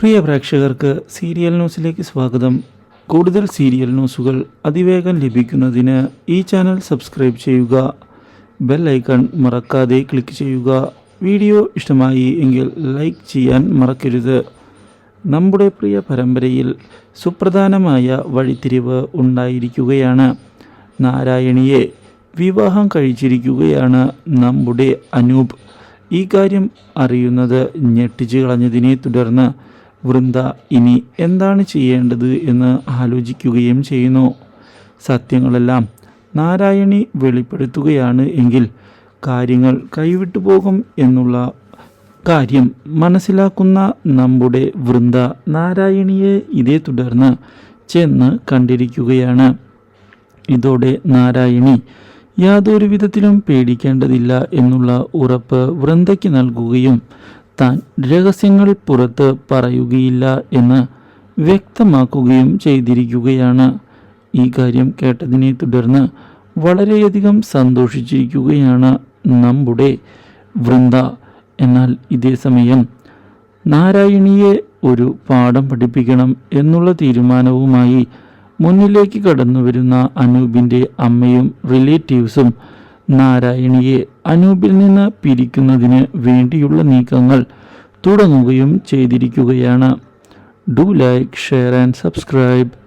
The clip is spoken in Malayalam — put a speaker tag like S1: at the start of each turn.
S1: പ്രിയ പ്രേക്ഷകർക്ക് സീരിയൽ ന്യൂസിലേക്ക് സ്വാഗതം. കൂടുതൽ സീരിയൽ ന്യൂസുകൾ അതിവേഗം ലഭിക്കുന്നതിന് ഈ ചാനൽ സബ്സ്ക്രൈബ് ചെയ്യുക. ബെൽ ഐക്കൺ മറക്കാതെ ക്ലിക്ക് ചെയ്യുക. വീഡിയോ ഇഷ്ടമായി എങ്കിൽ ലൈക്ക് ചെയ്യാൻ മറക്കരുത്. നമ്മുടെ പ്രിയ പരമ്പരയിൽ സുപ്രധാനമായ വഴിത്തിരിവ് ഉണ്ടായിരിക്കുകയാണ്. നാരായണിയെ വിവാഹം കഴിച്ചിരിക്കുകയാണ് നമ്മുടെ അനൂപ്. ഈ കാര്യം അറിയുന്നത് ഞെട്ടിച്ചു കളഞ്ഞതിനെ തുടർന്ന് വൃന്ദ ഇനി എന്താണ് ചെയ്യേണ്ടത് എന്ന് ആലോചിക്കുകയും ചെയ്യുന്നു. സത്യങ്ങളെല്ലാം നാരായണി വെളിപ്പെടുത്തുകയാണ് എങ്കിൽ കാര്യങ്ങൾ കൈവിട്ടു പോകും എന്നുള്ള കാര്യം മനസ്സിലാക്കുന്ന നമ്മുടെ വൃന്ദ നാരായണിയെ ഇതേ തുടർന്ന് ചെന്ന് കണ്ടിരിക്കുകയാണ്. ഇതോടെ നാരായണി യാതൊരു വിധത്തിലും പേടിക്കേണ്ടതില്ല എന്നുള്ള ഉറപ്പ് വൃന്ദയ്ക്ക് നൽകുകയും താൻ രഹസ്യങ്ങൾ പുറത്ത് പറയുകയില്ല എന്ന് വ്യക്തമാക്കുകയും ചെയ്തിരിക്കുകയാണ്. ഈ കാര്യം കേട്ടതിനെ തുടർന്ന് വളരെയധികം സന്തോഷിച്ചിരിക്കുകയാണ് നമ്മുടെ വൃന്ദ. എന്നാൽ ഇതേ സമയം നാരായണിയെ ഒരു പാഠം പഠിപ്പിക്കണം എന്നുള്ള തീരുമാനവുമായി മുന്നിലേക്ക് കടന്നു വരുന്ന അനൂപിന്റെ അമ്മയും റിലേറ്റീവ്സും നാരായണിയെ അനൂപിൽ നിന്ന് പിരിക്കുന്നതിന് വേണ്ടിയുള്ള നീക്കങ്ങൾ തുടങ്ങുകയും ചെയ്തിരിക്കുകയാണ്. Do like share and subscribe